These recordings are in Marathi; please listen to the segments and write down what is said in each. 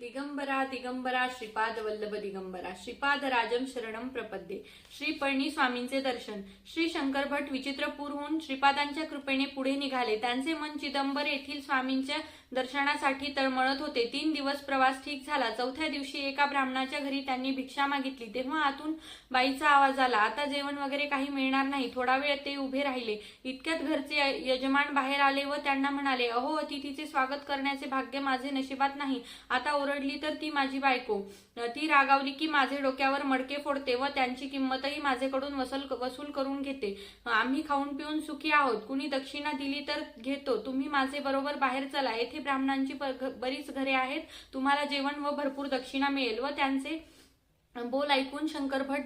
दिगंबरा दिगंबरा श्रीपाद वल्लभ दिगंबरा. श्रीपाद राजम शरणम प्रपद्ये. श्री पळणी स्वामींचे दर्शन. श्री शंकर भट विचित्रपूरहून श्रीपादांच्या कृपेने पुढे निघाले. त्यांचे मन चिदंबर येथील स्वामींच्या दर्शनासाठी तळमळत होते. तीन दिवस प्रवास ठीक झाला. चौथ्या दिवशी एका ब्राह्मणाच्या घरी त्यांनी भिक्षा मागितली. तेव्हा आतून बाईचा आवाज आला आता जेवण वगैरे काही मिळणार नाही. थोडा वेळ ते उभे राहिले. इतक्यात घरचे यजमान बाहेर आले व त्यांना म्हणाले अहो अतिथीचे स्वागत करण्याचे भाग्य माझे नशिबात नाही. आता ओरडली तर ती माझी बायको. ती रागावली की माझे डोक्यावर मडके फोडते व त्यांची किंमतही माझेकडून वसूल वसूल करून घेते. आम्ही खाऊन पिऊन सुखी आहोत. कुणी दक्षिणा दिली तर घेतो. तुम्ही माझे बरोबर बाहेर चला. येथे ब्राह्मणांची बरीच घरे आहेत. तुम्हाला जेवण व भरपूर दक्षिणा मिळेल व त्यांचे बोल ऐकून शंकर भट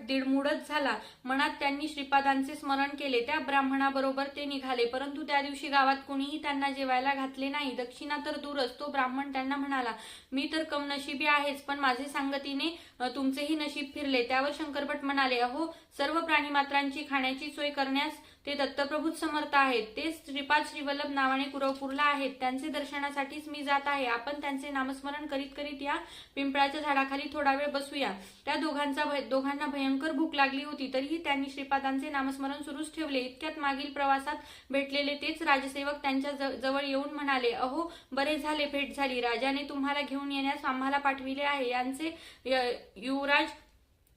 झाला. मनात त्यांनी श्रीपादांचे स्मरण केले. त्या ब्राह्मणाबरोबर ते निघाले. परंतु त्या दिवशी गावात कुणीही त्यांना जेवायला घातले नाही. दक्षिणा तर दूरच तो ब्राह्मण त्यांना म्हणाला मी तर कमनशिबी आहेच पण माझे सांगतीने तुमचेही नशीब फिरले. त्यावर शंकरभट म्हणाले अहो सर्व प्राणीमात्रांची खाण्याची सोय करण्यास ते दत्तप्रभूत समर्थ आहेत. ते श्रीपाद श्रीवल्लभ नावाने कुरवपूरला आहेत. त्यांचे दर्शनासाठीच मी जात आहे. आपण त्यांचे नामस्मरण करीत करीत या पिंपळाच्या झाडाखाली थोडा वेळ बसूया. त्या दोघांचा भय- दोघांना भयंकर भूक लागली होती तरीही त्यांनी श्रीपादांचे नामस्मरण सुरूच ठेवले. इतक्यात मागील प्रवासात भेटलेले तेच राजसेवक त्यांच्या ज- जवळ येऊन म्हणाले अहो बरे झाले भेट झाली. राजाने तुम्हाला घेऊन येण्यास आम्हाला पाठविले आहे. यांचे य- युवराज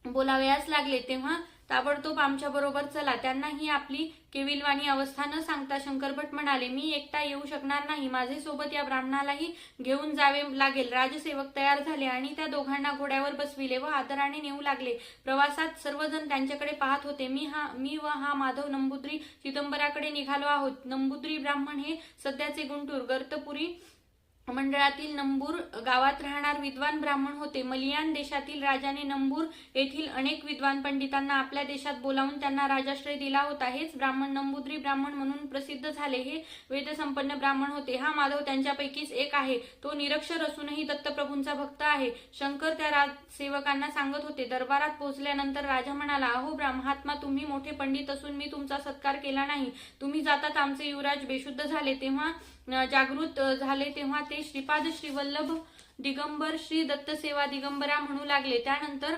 बोलावयास लागले तेव्हा ताबडतोब आमच्या बरोबर चला. त्यांना ही आपली केविलवाणी अवस्था न सांगता शंकर भट म्हणाले मी एकटा येऊ शकणार नाही. माझे सोबत या ब्राह्मणालाही घेऊन जावे लागेल. राजसेवक तयार झाले आणि त्या दोघांना घोड्यावर बसविले व आदराने नेऊ लागले. प्रवासात सर्वजण त्यांच्याकडे पाहत होते. मी हा मी व हा माधव नंबुद्री चिदंबराकडे निघालो आहोत. नंबुद्री ब्राह्मण हे सध्याचे गुंटूर. गर्तपुरी मंडळातील नंबूर गावात राहणार विद्वान ब्राह्मण होते. मलियान देशातील राजाने नंबूर येथील अनेक विद्वान पंडितांना आपल्या देशात बोलावून त्यांना राजाश्रय दिला होता. हेच ब्राह्मण नंबुद्री ब्राह्मण म्हणून प्रसिद्ध झाले. हे वेदसंपन्न ब्राह्मण होते. हा माधव त्यांच्यापैकीच एक आहे. तो निरक्षर असूनही दत्तप्रभूंचा भक्त आहे. शंकर त्या सेवकांना सांगत होते दरबारात पोहोचल्यानंतर राजा म्हणाला अहो ब्रा- महात्मा तुम्ही मोठे पंडित असून मी तुमचा सत्कार केला नाही. तुम्ही जातात आमचे युवराज बेशुद्ध झाले. तेव्हा जागृत झाले तेव्हा ते श्रीपाद श्रीवल्लभ दिगंबर श्री दत्तसेवा दिगंबरा म्हणू लागले. त्यानंतर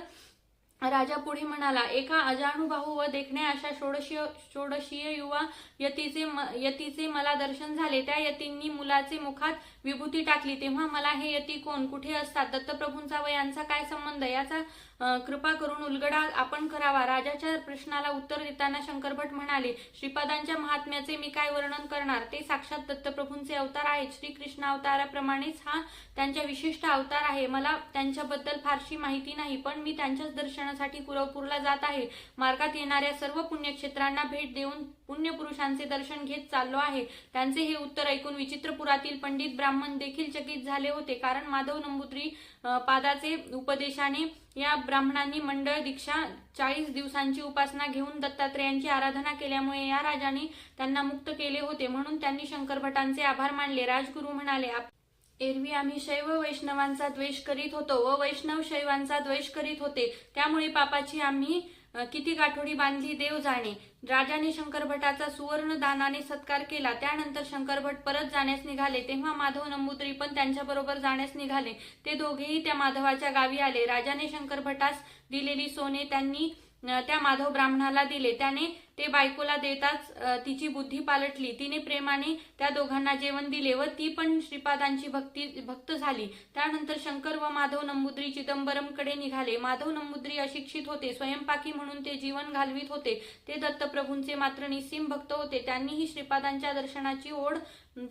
राजा पुढे म्हणाला एका अजानुभाऊ व देखण्या अशा षोडशीय षोडशीय युवा यतीचे म- यतीचे मला दर्शन झाले. त्या यतींनी मुलाचे मुखात विभूती टाकली. तेव्हा मला हे यती कोण? कुठे असतात? दत्तप्रभूंचा व यांचा काय संबंध? याचा कृपा करून उलगडा आपण करावा. राजाच्या प्रश्नाला उत्तर देताना शंकर भट म्हणाले श्रीपादांच्या महात्म्याचे मी काय वर्णन करणार? ते साक्षात दत्तप्रभूंचे अवतार आहेत. श्रीकृष्ण अवताराप्रमाणेच हा त्यांच्या विशिष्ट अवतार आहे. मला त्यांच्याबद्दल फारशी माहिती नाही पण मी त्यांच्याच दर्शनासाठी कुरवपूरला जात आहे. मार्गात येणाऱ्या सर्व पुण्यक्षेत्रांना भेट देऊन पुण्यपुरुषांचे दर्शन घेत चाललो आहे. त्यांचे हे उत्तर ऐकून विचित्रपुरातील पंडित ब्राह्मण देखील चकित झाले होते. कारण माधव नंबुत्री पादाचे उपदेशाने या ब्राह्मणांनी मंडळ दीक्षा चाळीस दिवसांची उपासना घेऊन दत्तात्रेयांची आराधना केल्यामुळे या राजाने त्यांना मुक्त केले होते. म्हणून त्यांनी शंकर भटांचे आभार मानले. राजगुरू म्हणाले "आप- एरवी आम्ही शैव वैष्णवांचा द्वेष करीत होतो व वैष्णव शैवांचा द्वेष करीत होते. त्यामुळे पापाची आम्ही किती गाठोडी बांधली देव जाणे. राजाने शंकर भटाचा सुवर्ण दानाने सत्कार केला. त्यानंतर शंकर भट परत जाण्यास निघाले. तेव्हा माधव नंबुद्री पण त्यांच्याबरोबर जाण्यास निघाले. ते दोघेही त्या माधवाच्या गावी आले. राजाने शंकर भटास दिलेली सोने त्यांनी त्या माधव ब्राह्मणाला दिले. त्याने ते बायकोला देताच तिची बुद्धी पालटली. तिने प्रेमाने त्या दोघांना जेवण दिले व ती पण श्रीपादांची भक्ती भक्त झाली. त्यानंतर शंकर व माधव नंबुद्री चिदंबरमकडे निघाले. माधव नंबुद्री अशिक्षित होते स्वयंपाकी म्हणून ते जीवन घालवित होते. ते दत्तप्रभूंचे मात्र निस्सीम भक्त होते. त्यांनीही श्रीपादांच्या दर्शनाची ओढ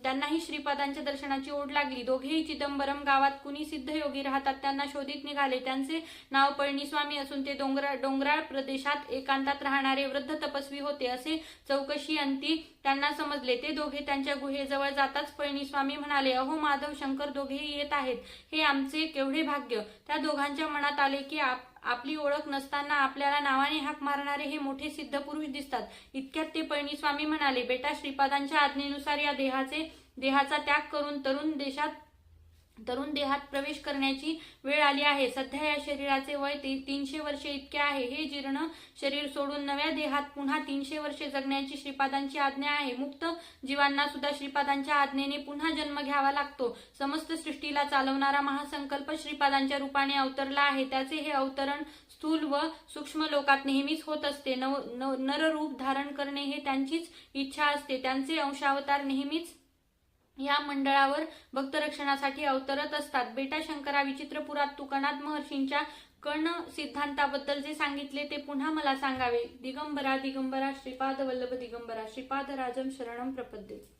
त्यांनाही श्रीपादांच्या दर्शनाची ओढ लागली. दोघेही चिदंबरम गावात कुणी सिद्धयोगी राहतात त्यांना शोधित निघाले. त्यांचे नाव पळणीस्वामी असून ते डोंगरा डोंगराळ प्रदेशात एकांतात राहणारे वृद्ध तपस्वी होते. असे चौकशी अंती त्यांना समजले. ते दोघे त्यांच्या गुहेजवळ जाताच पळणीस्वामी म्हणाले अहो माधव शंकर दोघेही येत आहेत. हे आमचे केवढे भाग्य. त्या दोघांच्या मनात आले की आप आपली ओळख नसताना आपल्याला नावाने हाक मारणारे हे मोठे सिद्ध पुरुष दिसतात. इतक्यात ते पळणीस्वामी म्हणाले बेटा श्रीपादांच्या आज्ञेनुसार या देहाचे देहाचा त्याग करून तरुण देशात तरुण देहात प्रवेश करण्याची वेळ आली आहे. सध्या या शरीराचे वय तीनशे वर्षे इतके आहे. हे जीर्ण शरीर सोडून नव्या देहात पुन्हा तीनशे वर्षे जगण्याची श्रीपादांची आज्ञा आहे. मुक्त जीवांना सुद्धा श्रीपादांच्या आज्ञेने पुन्हा जन्म घ्यावा लागतो. समस्त सृष्टीला चालवणारा महासंकल्प श्रीपादांच्या रूपाने अवतरला आहे. त्याचे हे अवतरण स्थूल व सूक्ष्म लोकात नेहमीच होत असते. नव नव- नररूप धारण करणे हे त्यांचीच इच्छा असते. त्यांचे अंशावतार नेहमीच या मंडळावर भक्तरक्षणासाठी अवतरत असतात. बेटा शंकरा विचित्रपुरात तुकनाथ महर्षींच्या कर्ण सिद्धांताबद्दल जे सांगितले ते पुन्हा मला सांगावे. दिगंबरा दिगंबरा श्रीपाद वल्लभ दिगंबरा श्रीपाद राजम शरणम प्रपद्ये.